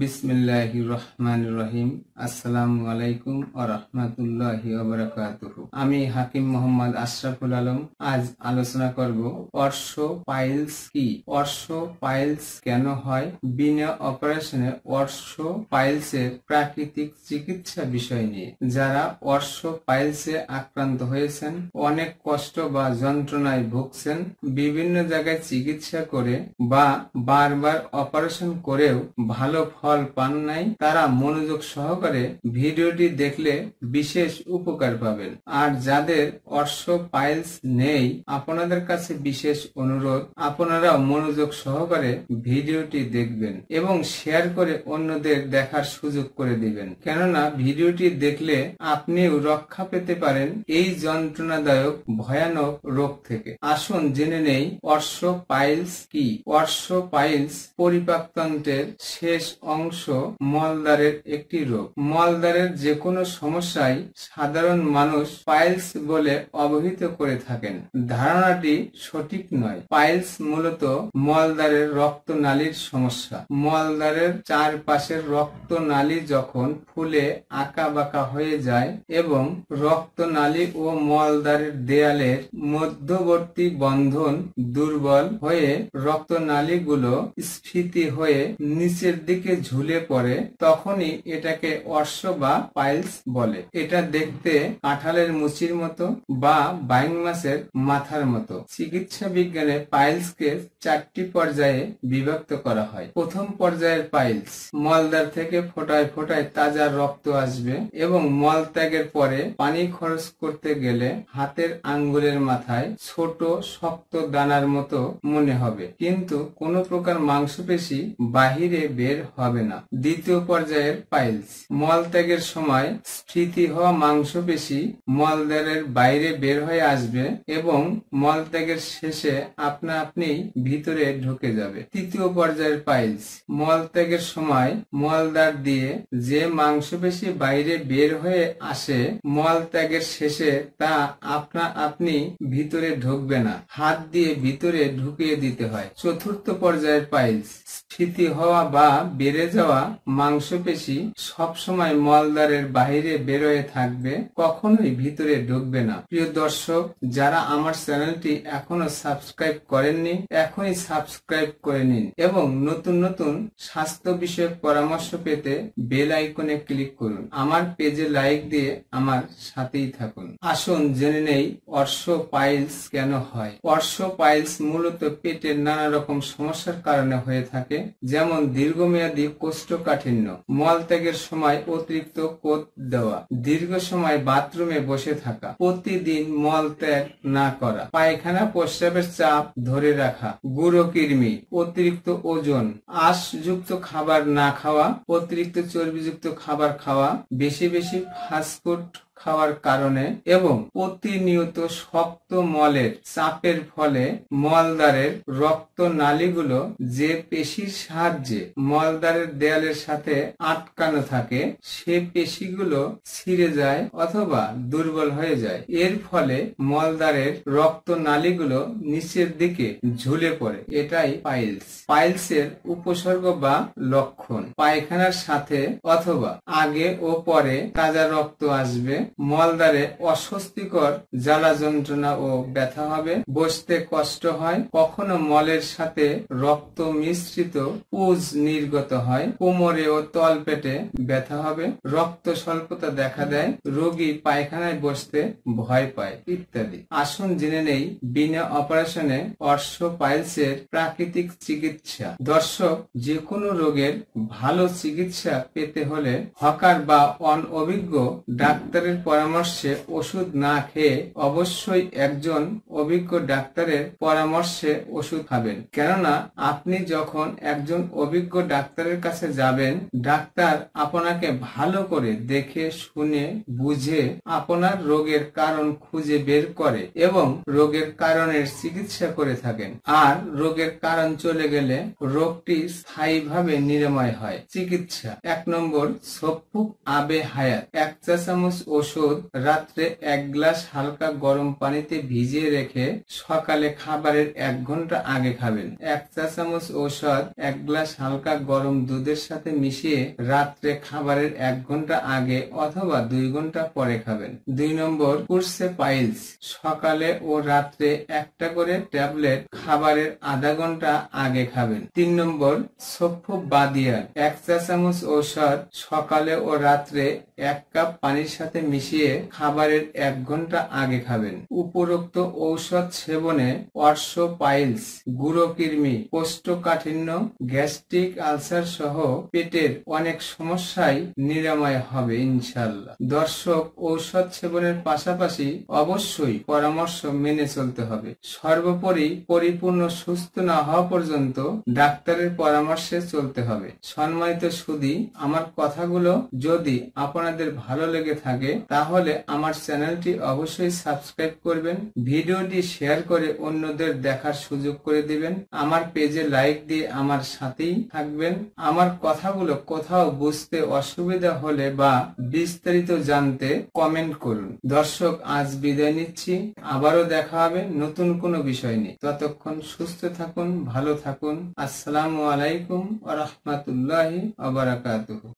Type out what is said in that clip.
বিসমিল্লাহি রহমান রহিম। আসসালামু আলাইকুম ও রহমতুল্লাহি আমি হাকিম মোহাম্মদ আশরাফুল আলম। আজ আলোচনা করব, অর্শ পাইলস কি? অর্শ পাইলস কেন হয়? বিনা অপারেশনে অর্শ পাইলসের প্রাকৃতিক চিকিৎসা বিষয় নিয়ে। যারা অর্শ পাইলসে আক্রান্ত হয়েছেন, অনেক কষ্ট বা যন্ত্রণায় ভুগছেন, বিভিন্ন জায়গায় চিকিৎসা করে বা বারবার অপারেশন করেও ভালো ফল পান নাই, তারা মনোযোগ সহকারে ভিডিওটি দেখলে বিশেষ উপকার পাবেন। আর যাদের অর্শ পাইলস নেই, আপনাদের কাছে বিশেষ অনুরোধ আপনারা মনোযোগ সহকারে ভিডিওটি দেখবেন এবং শেয়ার করে অন্যদের দেখার সুযোগ করে দিবেন। কেননা, ভিডিওটি দেখলে আপনিও রক্ষা পেতে পারেন এই যন্ত্রণাদায়ক, ভয়ানক রোগ থেকে। আসুন জেনে নেই, অর্শ পাইলস কি? অর্শ পাইলস পরিপাকতন্ত্রের শেষ অংশ মলদারের একটি রোগ মলদারের যে কোনো সমস্যায় সাধারণ মানুষ পাইলস বলে অবহিত করে থাকেন। ধারণাটি সঠিক নয়। পাইলস মূলত মলদারের রক্তনালীর সমস্যা। মলদারের চারপাশের রক্তনালী যখন ফুলে আঁকা বাঁকা হয়ে যায় এবং রক্তনালী ও মলদারের দেয়ালের মধ্যবর্তী বন্ধন দুর্বল হয়ে রক্তনালীগুলো স্ফীতি হয়ে নিচের দিকে ঝুলে পড়ে, তখনই এটাকে অর্শ বা পাইলস বলে। এটা দেখতে কাঁঠালের মুচির মতো বা বাইং মাছের মাথার মতো। চিকিৎসা বিজ্ঞানে পাইলসকে চারটি পর্যায়ে বিভক্ত করা হয়। প্রথম পর্যায়ের পাইলস মলদার থেকে ফোটায় ফোটায় তাজা রক্ত আসবে এবং মল ত্যাগের পরে পানি খরচ করতে গেলে হাতের আঙ্গুলের মাথায় ছোট শক্ত দানার মতো মনে হবে। কিন্তু কোনো প্রকার মাংসপেশি বাহিরে বের হবে না। দ্বিতীয় পর্যায়ের পাইলস। মল ত্যাগের সময় স্ফীতি হওয়া মাংসপেশি মলদ্বারের বাইরে বের হয়ে আসবে এবং মল ত্যাগের শেষে আপনা আপনি ভিতরে ঢুকে যাবে। তৃতীয় পর্যায়ের পাইলস। মল ত্যাগের সময় মলদার দিয়ে যে মাংসপেশি বাইরে বের হয়ে আসে, মল ত্যাগের শেষে তা আপনা আপনি ভিতরে ঢুকবে না। হাত দিয়ে ভিতরে ঢুকিয়ে দিতে হয়। চতুর্থ পর্যায়ের পাইলস। স্ফীতি হওয়া বা বেড়ে যাওয়া মাংসপেশি সবসময় মলদারের বাহিরে বেরোয় থাকবে, কখনোই ভিতরে ঢুকবে না। প্রিয় দর্শক, যারা আমার চ্যানেলটি এখনও সাবস্ক্রাইব করেননি, এখনই সাবস্ক্রাইব করে নিন এবং নতুন নতুন স্বাস্থ্য বিষয়ক পরামর্শ পেতে বেল আইকনে ক্লিক করুন। আমার পেজে লাইক দিয়ে আমার সাথেই থাকুন। আসুন জেনে নেই অর্শ পাইলস কেন হয়। অর্শ পাইলস মূলত পেটের নানা রকম সমস্যার কারণে হয়ে থাকে, যেমন দীর্ঘমেয়াদী কোষ্ঠকাঠিন্য। মল ত্যাগের সময় অতিরিক্ত কোত দেওয়া। দীর্ঘ সময় বাথরুমে বসে থাকা। প্রতিদিন মল ত্যাগ না করা। পায়খানা, প্রস্রাবের চাপ ধরে রাখা। গুঁড়ো কৃমি, অতিরিক্ত ওজন। আঁশযুক্ত খাবার না খাওয়া। অতিরিক্ত চর্বিযুক্ত খাবার খাওয়া। বেশি বেশি ফাস্টফুড খাওয়ার কারণে এবং প্রতিনিয়ত শক্ত মলের চাপের ফলে মলদারের রক্ত নালীগুলো যে পেশির সাহায্যে মলদারের দেয়ালের সাথে আটকানো থাকে, সে পেশিগুলো ছিঁড়ে যায় অথবা দুর্বল হয়ে যায়। এর ফলে মলদারের রক্ত নালীগুলো নিচের দিকে ঝুলে পড়ে। এটাই পাইলস। পাইলসের উপসর্গ বা লক্ষণ। পায়খানার সাথে অথবা আগে ও পরে তাজা রক্ত আসবে। মলদারে অস্বস্তিকর জ্বালা যন্ত্রণা ও ব্যথা হবে। বসতে কষ্ট হয়। কখনো মলের সাথে রক্ত মিশ্রিত পুজ নির্গত হয়। কোমরে ও তল পেটে ব্যথা হবে। রক্ত স্বল্পতা দেখা দেয়। রোগী পায়খানায় বসতে ভয় পায় ইত্যাদি। আসুন জেনে নেই। বিনা অপারেশনে অর্শ পাইলসের প্রাকৃতিক চিকিৎসা। দর্শক যে কোনো রোগের ভালো চিকিৎসা পেতে হলে হকার বা অনঅভিজ্ঞ ডাক্তারের পরামর্শে ওষুধ না খেয়ে অবশ্যই একজন অভিজ্ঞ ডাক্তারের পরামর্শে ওষুধ খাবেন। কেননা, আপনি যখন একজন অভিজ্ঞ ডাক্তারের কাছে যাবেন, ডাক্তার আপনাকে ভালো করে দেখে, শুনে, বুঝে আপনার রোগের কারণ খুঁজে বের করে এবং রোগের কারণের চিকিৎসা করে থাকেন। আর রোগের কারণ চলে গেলে রোগটি স্থায়ীভাবে নিরাময় হয়। চিকিৎসা। এক নম্বর সফুক আবে হায়াত। এক চা চামচ ওষুধ রাত্রে এক গ্লাস হালকা গরম পানিতে ভিজিয়ে রেখে সকালে খাবারের এক ঘণ্টা আগে খাবেন। এক চা চামচ ঔষধ, এক গ্লাস হালকা গরম দুধের সাথে মিশিয়ে রাত্রে খাবারের এক ঘণ্টা আগে অথবা দুই ঘণ্টা পরে খাবেন। দুই নম্বর কুর্সে পাইলস। সকালে ও রাত্রে একটা করে ট্যাবলেট খাবারের আধা ঘণ্টা আগে খাবেন। তিন নম্বর সফ্য বাদিয়ার। এক চা চামচ ঔষধ, সকালে ও রাত্রে এক কাপ পানির সাথে মিশিয়ে খাবারের এক ঘণ্টা আগে খাবেন। উপরোক্ত ঔষধ সেবনে অর্শ পাইলস গুঁড়োকৃমি কোষ্ঠকাঠিন্য, গ্যাস্ট্রিক আলসার সহ পেটের অনেক সমস্যাই নিরাময় হবে ইনশাল্লাহ দর্শক, ঔষধ সেবনের পাশাপাশি অবশ্যই পরামর্শ মেনে চলতে হবে। সর্বোপরি পরিপূর্ণ সুস্থ না হওয়া পর্যন্ত ডাক্তারের পরামর্শে চলতে হবে। সম্মানিত সুদী, আমার কথাগুলো যদি আপনাদের ভালো লেগে থাকে তাহলে আমার চ্যানেলটি অবশ্যই সাবস্ক্রাইব করবেন, ভিডিওটি শেয়ার করে অন্যদের দেখার সুযোগ করে দিবেন, আমার পেজে লাইক দিয়ে আমার সাথেই থাকবেন। আমার কথাগুলো কোথাও বুঝতে অসুবিধা হলে বা বিস্তারিত জানতে কমেন্ট করুন। দর্শক, আজ বিদায় নিচ্ছি। আবারও দেখা হবে নতুন কোনো বিষয় নিয়ে। ততক্ষণ সুস্থ থাকুন, ভালো থাকুন। আসসালামু আলাইকুম আ রহমতুল্লাহি